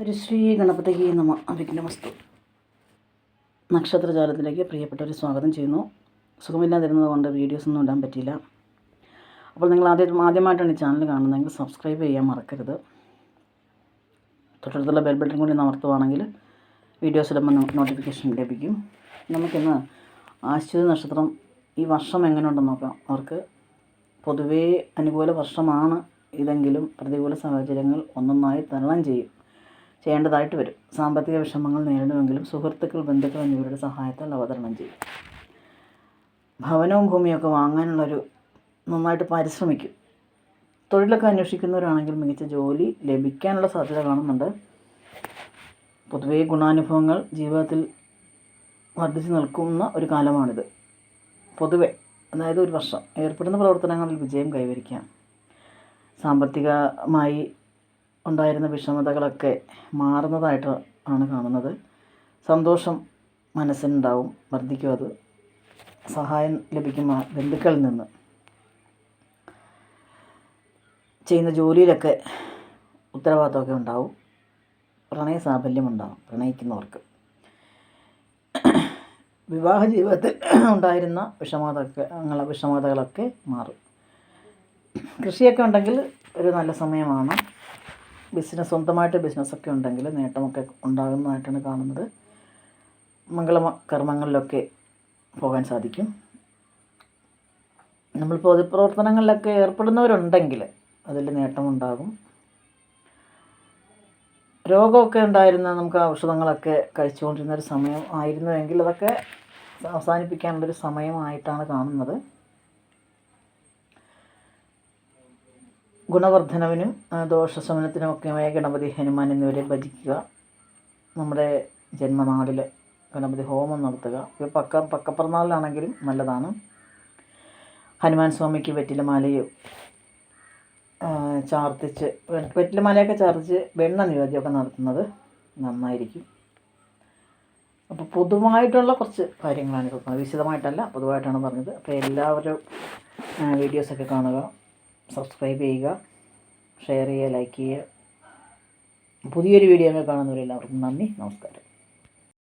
ഹരിശ്രീ ഗണപതിക്ക് നമ അഭിഘ്നമസ്തു നക്ഷത്രജാലത്തിലേക്ക് പ്രിയപ്പെട്ടവരെ സ്വാഗതം ചെയ്യുന്നു. സുഖമില്ലാതിരുന്നത് കൊണ്ട് വീഡിയോസ് ഒന്നും ഇടാൻ പറ്റിയില്ല. അപ്പോൾ നിങ്ങൾ ആദ്യം ആദ്യമായിട്ടാണ് ഈ ചാനൽ കാണുന്നതെങ്കിൽ സബ്സ്ക്രൈബ് ചെയ്യാൻ മറക്കരുത്. തൊട്ടടുത്തുള്ള ബെൽ ബട്ടൺ കൂടി അമർത്തുവാണെങ്കിൽ വീഡിയോസ് ഇടുമ്പോൾ നോട്ടിഫിക്കേഷൻ ലഭിക്കും. നമുക്കിന്ന് ആശ്ചര്യ നക്ഷത്രം ഈ വർഷം എങ്ങനെയുണ്ടെന്ന് നോക്കാം. അവർക്ക് പൊതുവേ അനുകൂല വർഷമാണ്. ഇതെങ്കിലും പ്രതികൂല സാഹചര്യങ്ങൾ ഒന്നൊന്നായി തരണം ചെയ്യും. ചെയ്യേണ്ടതായിട്ട് വരും. സാമ്പത്തിക വിഷമങ്ങൾ നേരിടുമെങ്കിലും സുഹൃത്തുക്കൾ ബന്ധുക്കൾ എന്നിവരുടെ സഹായത്താൽ അവതരണം ചെയ്യും. ഭവനവും ഭൂമിയൊക്കെ വാങ്ങാനുള്ളൊരു നന്നായിട്ട് പരിശ്രമിക്കും. തൊഴിലൊക്കെ അന്വേഷിക്കുന്നവരാണെങ്കിൽ മികച്ച ജോലി ലഭിക്കാനുള്ള സാധ്യത കാണുന്നുണ്ട്. പൊതുവേ ഗുണാനുഭവങ്ങൾ ജീവിതത്തിൽ വർദ്ധിച്ചു നിൽക്കുന്ന ഒരു കാലമാണിത്. പൊതുവെ അതായത് ഒരു വർഷം ഏർപ്പെടുന്ന പ്രവർത്തനങ്ങളിൽ വിജയം കൈവരിക്കാം. സാമ്പത്തികമായി ഉണ്ടായിരുന്ന വിഷമതകളൊക്കെ മാറുന്നതായിട്ട് ആണ് കാണുന്നത്. സന്തോഷം മനസ്സിനുണ്ടാവും. വർദ്ധിക്കും അത്. സഹായം ലഭിക്കും ബന്ധുക്കളിൽ നിന്ന്. ചെയ്യുന്ന ജോലിയിലൊക്കെ ഉത്തരവാദിത്തമൊക്കെ ഉണ്ടാവും. പ്രണയ സാഫല്യം ഉണ്ടാവും പ്രണയിക്കുന്നവർക്ക്. വിവാഹ ജീവിതത്തിൽ ഉണ്ടായിരുന്ന അങ്ങനെ വിഷമതകളൊക്കെ മാറും. കൃഷിയൊക്കെ ഉണ്ടെങ്കിൽ ഒരു നല്ല സമയമാണ്. ബിസിനസ് സ്വന്തമായിട്ട് ബിസിനസ്സൊക്കെ ഉണ്ടെങ്കിൽ നേട്ടമൊക്കെ ഉണ്ടാകുന്നതായിട്ടാണ് കാണുന്നത്. മംഗള കർമ്മങ്ങളിലൊക്കെ പോകാൻ സാധിക്കും. നമ്മൾ പൊതുപ്രവർത്തനങ്ങളിലൊക്കെ ഏർപ്പെടുന്നവരുണ്ടെങ്കിൽ അതിൽ നേട്ടമുണ്ടാകും. രോഗമൊക്കെ ഉണ്ടായിരുന്ന നമുക്ക് ഔഷധങ്ങളൊക്കെ കഴിച്ചുകൊണ്ടിരുന്ന ഒരു സമയം ആയിരുന്നുവെങ്കിൽ അതൊക്കെ അവസാനിപ്പിക്കാനുള്ളൊരു സമയമായിട്ടാണ് കാണുന്നത്. ഗുണവർദ്ധനവിനും ദോഷശമനത്തിനുമൊക്കെയായ ഗണപതി ഹനുമാൻ എന്നിവരെ ഭജിക്കുക. നമ്മുടെ ജന്മനാളിൽ ഗണപതി ഹോമം നടത്തുക. ഇപ്പോൾ പക്ക പക്കപ്പിറന്നാളിലാണെങ്കിലും നല്ലതാണ്. ഹനുമാൻ സ്വാമിക്ക് വെറ്റിലമാലയോ ചാർത്തിച്ച് വെറ്റിലമാലയൊക്കെ ചാർത്തിച്ച് വെണ്ണ നിവേദ്യമൊക്കെ നടത്തുന്നത് നന്നായിരിക്കും. അപ്പോൾ പൊതുവായിട്ടുള്ള കുറച്ച് കാര്യങ്ങളാണ് ഇപ്പോൾ പറഞ്ഞത്. വിശദമായിട്ടല്ല പൊതുവായിട്ടാണ് പറഞ്ഞത്. അപ്പോൾ എല്ലാവരും വീഡിയോസൊക്കെ കാണുക സബ്സ്ക്രൈബ് ചെയ്യുക. ഷെയർ ചെയ്യുക ലൈക്ക് ചെയ്യുക. പുതിയൊരു വീഡിയോ കാണുന്നവരെല്ലാവർക്കും നന്ദി നമസ്കാരം.